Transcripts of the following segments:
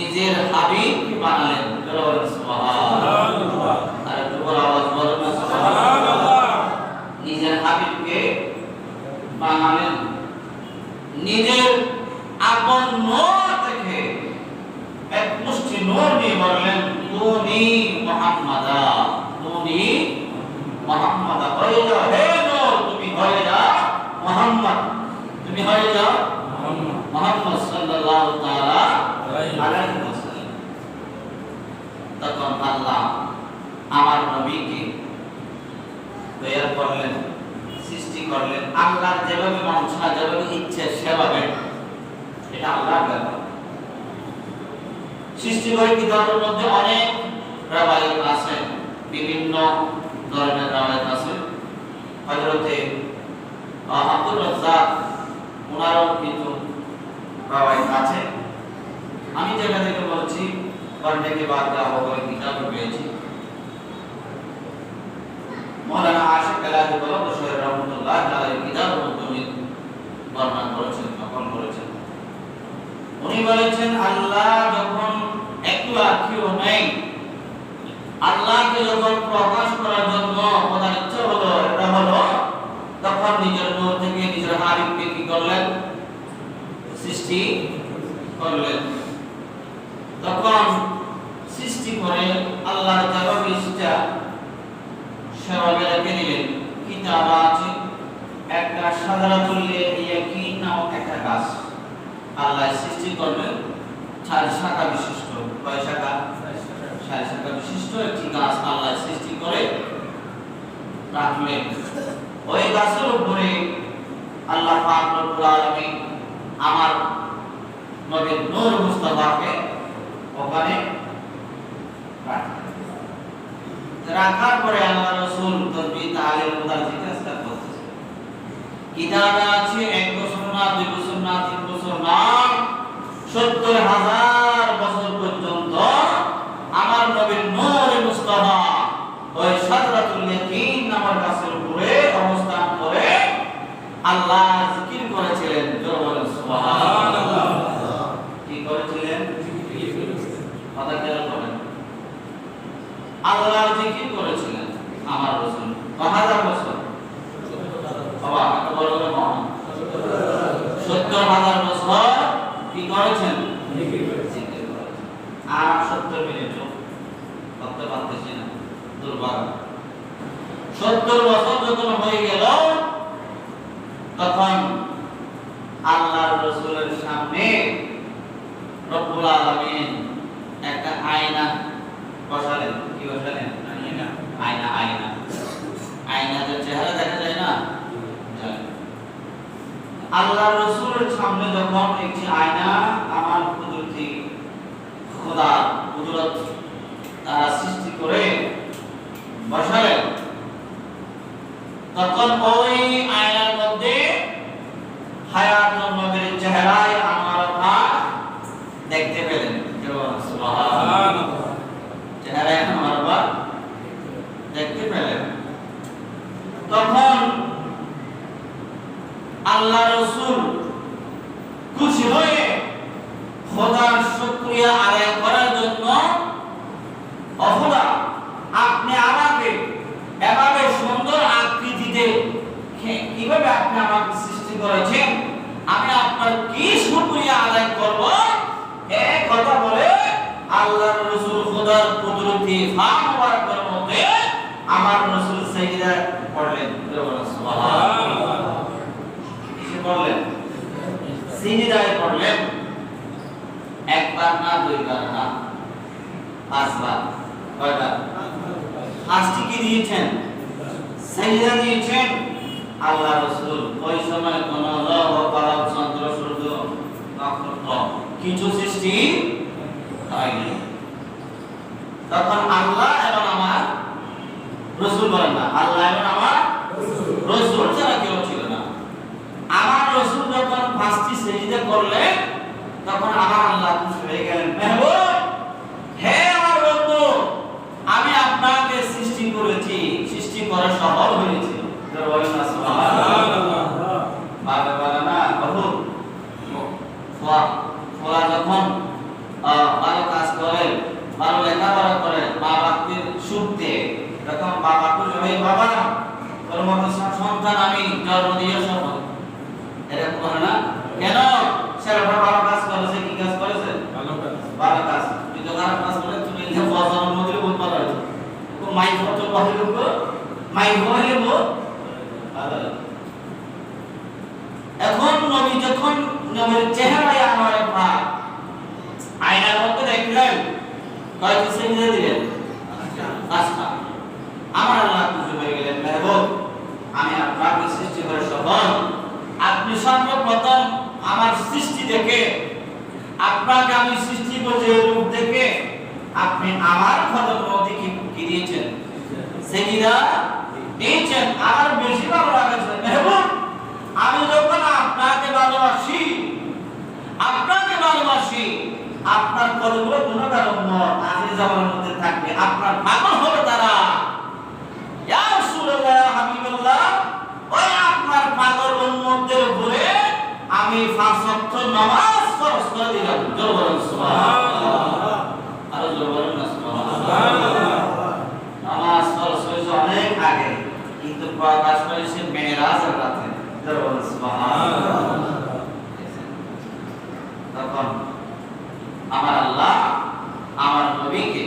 নিজের হাবিব বানালেন। নিজের হাবিবকে বানালেন। নিজের আপন নূর থেকে এক মুষ্টি নূর নিয়ে বললেন তুমি মুহাম্মাদা তুমি মুহাম্মাদা হয়ে যাও। হে নূর, তুমি হয়ে যাও মুহাম্মদ। তুমি হয়ে যাও মুহাম্মদ সাল্লাল্লাহু তাআলা আলাইহি ওয়াসাল্লাম তখন আল্লাহ আমার নবীকে তৈরি করলেন সৃষ্টি করলেন আল্লাহর যেভাবে মানুষ যেভাবে ইচ্ছে সেভাবে এটা আল্লাহর ব্যাপার সৃষ্টি করে কিতাবের মধ্যে অনেক রাবায়ত আছে, বিভিন্ন ধরনের রাবায়ত আছে। হযরতে আব্দুর রাজ্জাক ওনারও কিন্তু রাবায়ত আছে। আমি যেটা থেকে বলছি পড়নে के बाद का होगा किताब পেয়েছি মৌলানা আশিক কালাহি বলব শহীদ রহমতুল্লাহ আলাইহি কিতাব মধ্যে বর্ণনা করেছেন নকল করেছেন উনি বলেছেন আল্লাহ যখন একটু আখিও নেই আল্লাহকে যখন প্রকাশ করার জন্য ওনার ইচ্ছা হলো এটা হলো তখন নিজের নূর থেকে নিজের হাবিবকে কি করলেন সৃষ্টি করলেন করে আল্লাহর ইচ্ছা সেভাবে রেখে দিলেন। কিতাব আছে? একটা সাধারণতুল ইয়াকিন নামক একটা গাছ। আল্লাহ সৃষ্টি করলেন চার শাখা বিশিষ্ট। কয় শাখা? চার শাখা বিশিষ্ট একটি গাছ আল্লাহ সৃষ্টি করে রাখলেন। ওই গাছের উপরে আল্লাহ পাক রব্বুল আলামিন আমার নবী নূর মুস্তাফাকে ওখানে রাখার পরে আল্লাহ রাসূল তসবিহ তাহলিল মুদার জিজ্ঞাসা করতেছে। কিতাবে আছে এক বছর না দুই বছর না তিন বছর না সত্তর হাজার বছর পর্যন্ত আমার নবীর নূর মুস্তাফা ওই সাদরাতুল ইয়াকিন নামের গাছের উপরে অবস্থান করে আল্লাহ জিকির করেছিলেন জোরে সুবহানাল্লাহ। কি করেছিলেন? কথা আল্লাহর জিকির করেছিলেন আমার রাসূল। হাজার বছর? বাবা সত্তর হাজার বছর কি করেছেন? আর সত্তর মিনিট করতে পারতেছি না। দুর্ভাগ্য। সত্তর বছর যখন হয়ে গেল, তখন আল্লাহর রসুলের সামনে রব্বুল আলামিন একটা আয়না বসালেন। কি আল্লাহ রসুলের সামনে যখন একটি আয়না, আমার কুদরতি খোদা, কুদরত তারা সৃষ্টি করে বসালেন, তখন ওই আয়নার মধ্যে হায়াত নবীর চেহারায় আমার ভাগ দেখতে পেলেন। চেহারায় আমার পেলেন তখন আল্লাহ রসুল খুশি হয়ে খোদার শুকরিয়া আদায় করার জন্য অখোদা আপনি আমাকে এভাবে সুন্দর আকৃতিতে কীভাবে আপনি আমাকে সৃষ্টি করেছেন? আমি আপনার কি শুকরিয়া আদায় করব? এ কথা বলে আল্লাহ রসুল খোদার কুদরতি ফামবারকের মধ্যে আমার রসুল সাইয়্যিদা পড়লেন সুবহানাল্লাহ কিসে পড়লেন সিজদায় পড়লেন, একবার না, দুইবার না, পাঁচবার, কয়বার? পাঁচটি কি দিয়েছেন? দিয়েছেন? আল্লাহ ওই সময় কোন লৌহ চন্দ্র, সূর্য, নক্ষত্র কিছু সৃষ্টি হয়নি। তখন আল্লাহ এবং আমার রসুল বলেন না, আল্লাহ এবং আমার রসুল ছাড়া কেউ ছিল না আমার রসুল যখন পাঁচটি সেজদা করলেন তখন আমার আল্লাহ খুশি হয়ে গেলেন। মেহবুব হে আমার বন্ধু আমি আপনাকে সৃষ্টি করেছি। সৃষ্টি করা সফল হয়েছে। ফলা যখন আহ, ভালো ভালো লেখাপড়া করে মা বাপকে সুখ দেয় এরকম বাবাকে ওই বাবা তোর মতো সন্তান আমি জন্ম দিয়ে সব এরকম করে না? কেন? ছেলেটা ভালো কাজ করেছে কি কাজ করেছে? ভালো কাজ। তুই তো খারাপ কাজ করে তুমি এই বজানোর মধ্যে বহুত ভালো হয়েছে। তো মাই ফটো বাহির করব মাই হইলে বহুত এখন নবী যখন নবীর চেহারায় আমার ভাব আয়নার মধ্যে দেখলেন কয়েকটি সেজদা দিলেন। আচ্ছা। আমার আল্লাহ খুশি হয়ে গেলেন মেহবুব আমি আপনাকে সৃষ্টি করে সফল আপনি সর্বপ্রথম আমার সৃষ্টি দেখে, আপনাকে আমি সৃষ্টি করছি রূপ দেখে, আপনি আমার খদম মধ্যে কি দিয়েছেন? সেদিনা দিয়েছেন, আমার বেশি ভালো লাগছে। মেহবুব, আমি যখন আপনাকে ভালোবাসি আপনাকে ভালোবাসি, আপনার কতগুলো গুণাগার উম্মত আখির জামানের মধ্যে থাকবে আপনার পাগল হবে তারা ইয়া রাসূলুল্লাহ ইয়া হাবিবাল্লাহ ওই আপনার পাগল উম্মতদের উপরে আমি পাঁচ ওয়াক্ত নামাজ ফরজ করে দিলাম জোর বলেন সুবহানাল্লাহ আর জোর বলেন না সুবহানাল্লাহ নামাজ ফরজ হয়েছে অনেক আগে কিন্তু প্রকাশ হয়েছে মেরাজের রাতে জোর বলেন সুবহানাল্লাহ তখন আমার আল্লাহ আমার নবীকে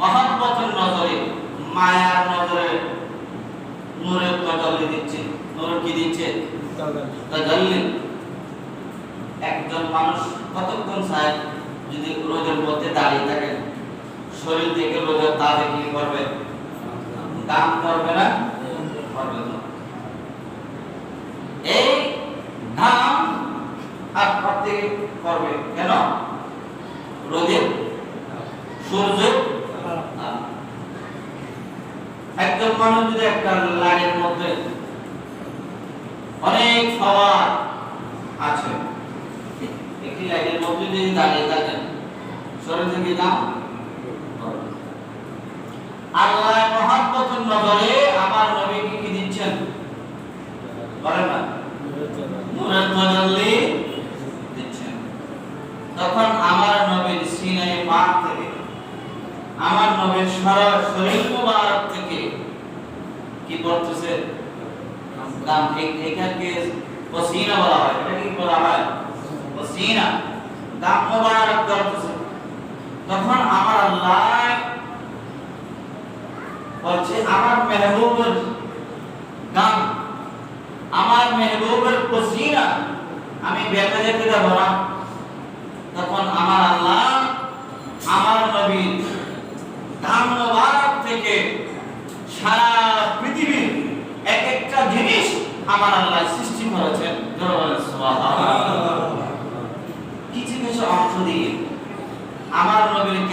মহাব্বতের নজরে মায়ার নজরে নূরের তজল্লি দিচ্ছে নূর কি দিচ্ছে? তজল্লি একজন মানুষ কতক্ষণ চায় যদি রোদের মধ্যে দাঁড়িয়ে থাকে? শরীর থেকে রোদের তাপে কি করবে? কাম করবে না? করবে না। এই ঘাম আর প্রত্যেকে করবে। কেন? রোদে সূর্য আহ, একজন মানুষ যদি একটা লাইনের মধ্যে অনেক পাওয়ার আছে, একটি লাইনের মধ্যে যদি দাঁড়িয়ে থাকেন শরীর থেকে দাম আল্লাহ মহাব্বতের নজরে আমার নবীকে কি দিচ্ছেন? বলেন না। তখন আমার নবীর সিনাই পাক থেকে, আমার নবীর সারা শরীর মুবারক কি করতেছে? নাম এখানকে পসিনা বলা হয়। এটা কি বলা হয়? পসিনা দাম মুবারক করতেছে। তখন আমার আল্লাহ বলছে, আমার মেহবুবের গান আমার মেহবুবের পসিনা আমি বেঁকে যেতে দেবো না। তখন আমার আল্লাহ আমার নবীর দাম মোবারক থেকে সারা পৃথিবীর এক একটা জিনিস আমার আল্লাহ সৃষ্টি করেছেন জোরে বলেন সুবহানাল্লাহ। কিছু কিছু অংশ দিয়ে আমার নবীর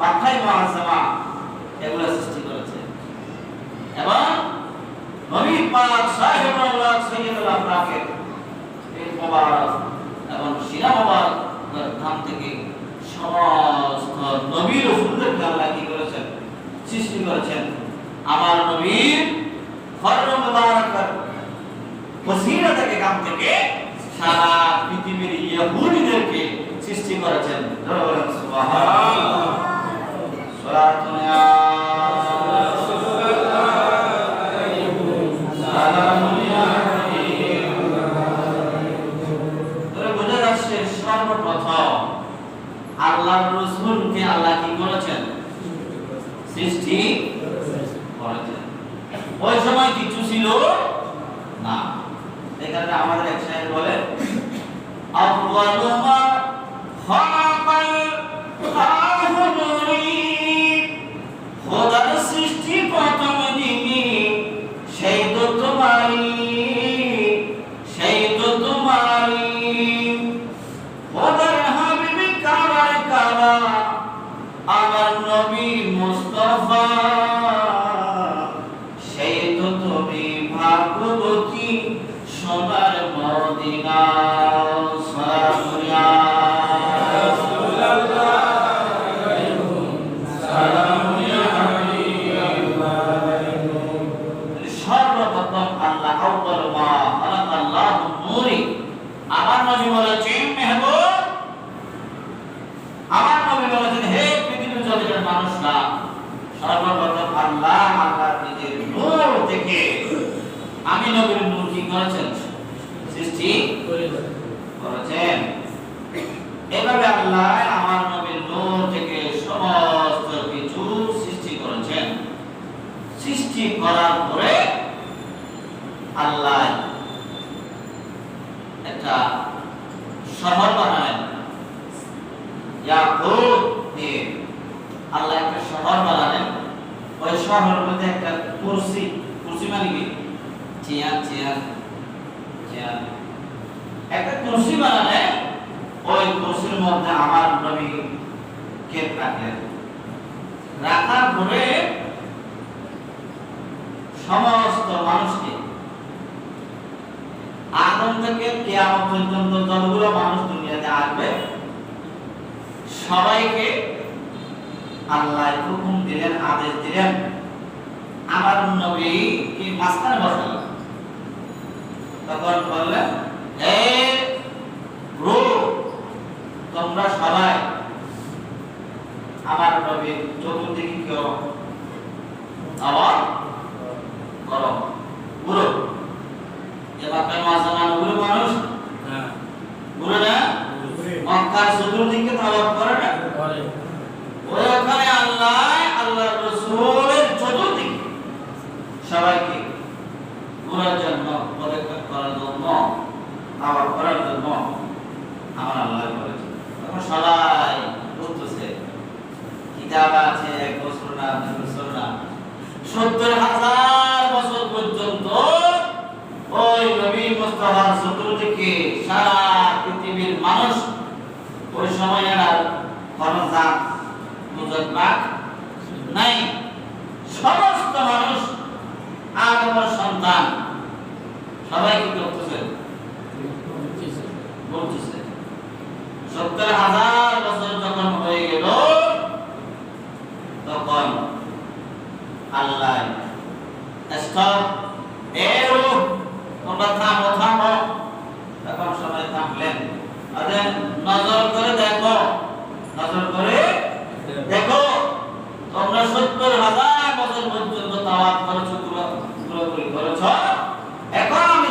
মাথায় মহাসভা এগুলো সৃষ্টি করেছে। এবং নবী পাক সাহেবুল্লাহ সৈয়দুল আফরাকের এবং সিনা মুবারক ধাম থেকে সমস্ত নবী রসুলদেরকে আল্লাহ কি করেছেন, সৃষ্টি করেছেন। আমার নবীর ফর্ম মুবারক পসিনা থেকে কাম থেকে সারা পৃথিবীর ইহুদিদেরকে সৃষ্টি করেছেন। সুবহানাল্লাহ। সর্বপ্রথম আল্লাহর রসুলকে আল্লাহ কি করেছেন? সৃষ্টি। করেছেন? ওই সময় কিছু ছিল? না। এখানে আমাদের এক সাহেব বলে আফওয়ালু সৃষ্টি করার পরে আল্লাহ একটা শহর দিয়ে আল্লাহ একটা শহর বানালেন। ওই শহরের মধ্যে একটা কুরসি কুরসি মানে কি? Chair chair chair. একটা কুরসি বানালেন ওই কুরসির মধ্যে আমার নবী কে রাখলেন? রাখার পরে সমস্ত মানুষকে। আদম থেকে কেয়ামত পর্যন্ত যতগুলো মানুষ দুনিয়াতে আসবে সবাইকে আল্লাহ হুকুম দিলেন আদেশ দিলেন। আমার নবী কি মাঝখানে বসালেন? তখন বললেন হে রূহ, তোমরা সবাই আমার নবীর চতুর্দিকে কেউ আবার যে বাপের মাঝখানে পুরো মানুষ? পুরো না? মক্কার চতুর্দিকে তাওয়াফ করে না ওই ওখানে আল্লাহ আল্লাহ রসুলের চতুর্দিকে সবাইকে ঘোরার জন্য পদক্ষেপ করার জন্য তাওয়াফ করার জন্য আমার আল্লাহ বলেছে তখন সবাই ঘুরতেছে কিতাব আছে এক বছর না দুই বছর না সত্তর হাজার বছর পর্যন্ত ওই নবী মুস্তাফার চতুর্দিকে সারা পৃথিবীর মানুষ ওই সময় আর কোনো জাত বুঝত বাক নাই সমস্ত মানুষ আদমের সন্তান। সবাই কি করতেছে বলতেছে। সত্তর হাজার বছর যখন হয়ে গেল তখন আল্লাহ স্টপ এরো তোমরা থামো থামো তখন সবাই থামলেন। আরে নজর করে দেখো। নজর করে দেখো। তোমরা সত্তর হাজার বছর পর্যন্ত তাওয়াত পুরোপুরি করেছ এখন আমি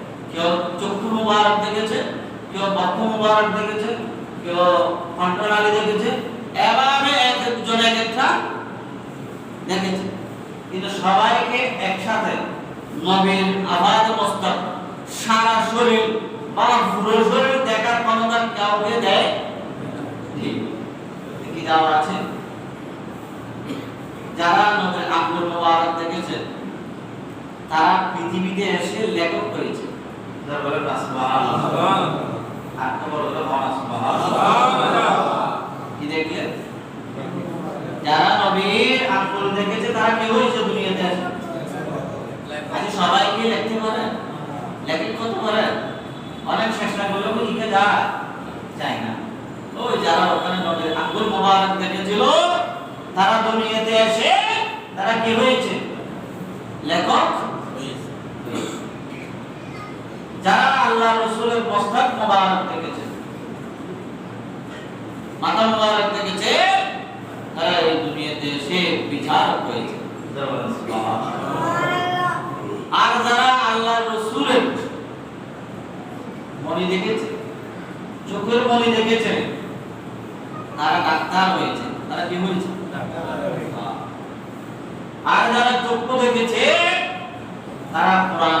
কেউ চক্ষু মুবারক দেখেছে, কেউ বক্ষ মুবারক দেখেছে, কেউ কণ্ঠনালী দেখেছে, এভাবে এক একজন এক একটা দেখেছে। কিন্তু সবাইকে একসাথে নবীর আবাদ সারা শরীর বা পুরো শরীর দেখার ক্ষমতা কাউকে দেয় আছে। যারা নবীর আব্দুল মুবারক দেখেছে, তারা পৃথিবীতে এসে লেখক যারা নবীর তারা কি হয়েছে দুনিয়াতে আজ সবাই কি লিখতে পারে? লেখে কত অনেক চেষ্টা করলেও লিখে যায় যায় না। ওই যারা ওখানে নবীর আঙ্গুল মোবারক দেখেছিল, তারা দুনিয়াতে এসে তারা কি হয়েছে? লেখক যারা আল্লাহ রসুলের মস্তক মোবারক দেখেছে মাথা মোবারক দেখেছে, তারা এই দুনিয়াতে এসে বিচারক হয়েছে আর যারা আল্লাহ রসুলের মনি দেখেছে, চোখের মনি দেখেছে, তারা ডাক্তার হয়েছে। তারা কি হয়েছে আর যারা চক্ষু দেখেছে, তারা কোরআনের হাদিস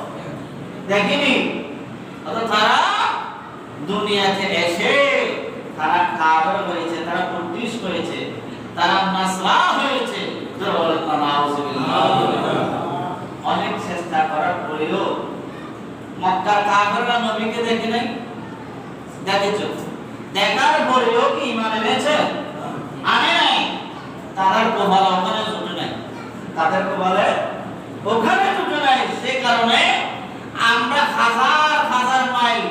দেখেনি। তারা দুনিয়াতে এসে, তারা কাবর হয়েছে, তারা প্রতিশ হয়েছে, তারা নাসরা হয়েছে। অনেক চেষ্টা করার পরেও মক্কার কাফেররা নবীকে দেখে নাই, দেখেছ? দেখার পরেও কি ইমান এনেছে? আনে নাই। তাদের কপালে ওখানে জুটে নাই। তাদের কপালে ওখানে জুটে নাই। সে কারণে আমরা হাজার হাজার মাইল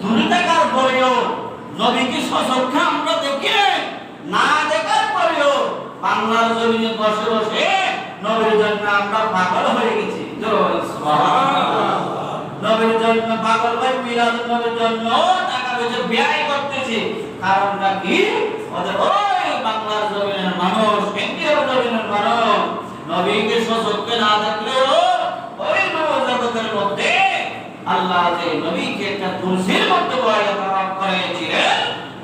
দূরে থাকার পরেও নবীকে সচক্ষে আমরা দেখি। না দেখার পরেও বাংলার জমিনে বসে বসে নবীর জন্য আমরা পাগল হয়ে গেছি? নবীর জন্য পাগল হয়ে মিলাদ নবীর জন্য টাকা পয়সা ব্যয় করতেছি। কারণটা কি? ওই বাংলার জমিনের মানুষ ইন্ডিয়ার জমিনের মানুষ নবীকে সচক্ষে না দেখলেও নবজগতের মধ্যে আল্লাহ যে নবীকে একটা তুলসীর মধ্যে বয়ে তারাপ করেছিলেন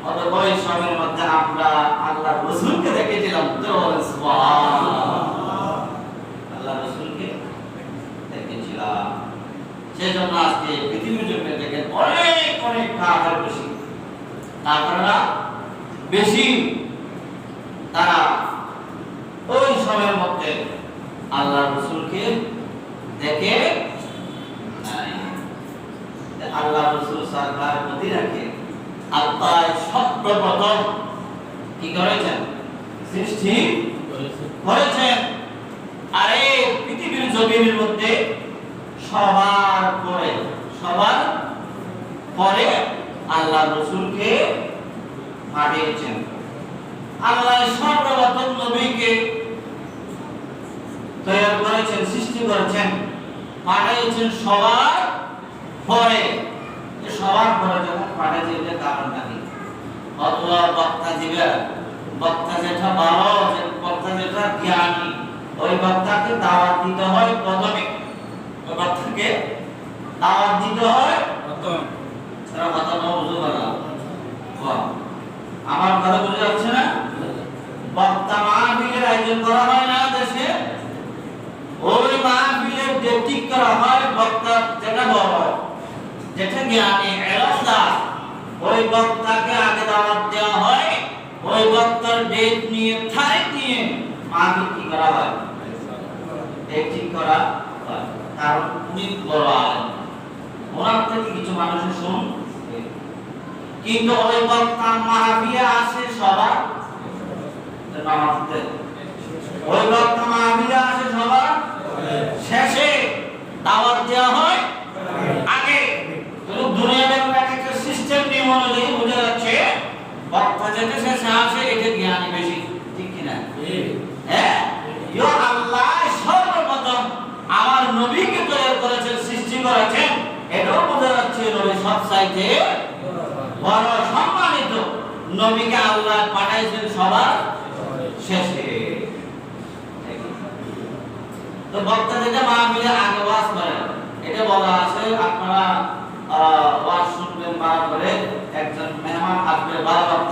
অত ওই সময়ের মধ্যে আমরা আল্লাহ রসুলকে দেখেছিলাম তো। আল্লাহ রসুলকে দেখেছিলাম সেই জন্য আজকে পৃথিবীর জন্য দেখেন অনেক অনেক কাফের বেশি কাফেররা বেশি তারা ওই সময়ের মধ্যে আল্লাহ রসুলকে দেখে। আল্লাহ রসুল সরকার রাখে। আল্লাহ সর্বপ্রথম কি করেছেন? সৃষ্টি করেছেন। আর এই পৃথিবীর জমিনের মধ্যে সবার পরে সবার পরে আল্লাহ রসুলকে পাঠিয়েছেন। আল্লাহ সর্বপ্রথম নবীকে তৈরি করেছেন, সৃষ্টি করেছেন, পাঠিয়েছেন সবার পরে সবার পরে যখন পাঠিয়েছে এটা কারণটা কি? অথবা বক্তা দিবে। বক্তা যেটা ভালো বক্তা যেটা জ্ঞানী, ওই বক্তাকে দাওয়াত দিতে হয় প্রথমে। ওই বক্তাকে দাওয়াত দিতে হয় তারা কথা না বুঝতে পারা আমার কথা বুঝে যাচ্ছে না? বক্তা মাহফিলের আয়োজন করা হয় না দেশে ওই মাহফিলের যে ঠিক করা হয় বক্তা যেটা বড় হয় যেটা জ্ঞানী এলাদার ওই বক্তাকে আগে দাওয়াত দেওয়া হয়, ওই বক্তার ডেট নিয়ে তারিখ নিয়ে মাহফিল কি করা হয়? ডেট করা হয়? কারণ উনি বড় আলেম। ওনার থেকে কিছু মানুষের শুনুন। কিন্তু ওই বক্তা মাহফিলে আসে সবার? নামাজতে ওই বক্তা মাহফিলে আসে সবার? শেষে দাওয়াত দেওয়া হয় আগে কিন্তু দুনিয়ার এক একটা সিস্টেম নিয়ম অনুযায়ী বোঝা যাচ্ছে বক্তা যেটা শেষে আসে এটা জ্ঞানী বেশি ঠিক কিনা হ্যাঁ ইয়ো আল্লাহ সর্বপ্রথম আমার নবীকে তৈরি করেছেন সৃষ্টি করেছেন এটাও বোঝা যাচ্ছে নবী সব চাইতে বড় সম্মানিত নবীকে আল্লাহ পাঠাইছেন সবার শেষে। তো বক্তা যেটা মা মিলে আগে ওয়াজ করে এটা বলা আছে, আপনারা ওয়াজ শুনবেন বার করে একজন মেহমান আসবে ভালো বক্তা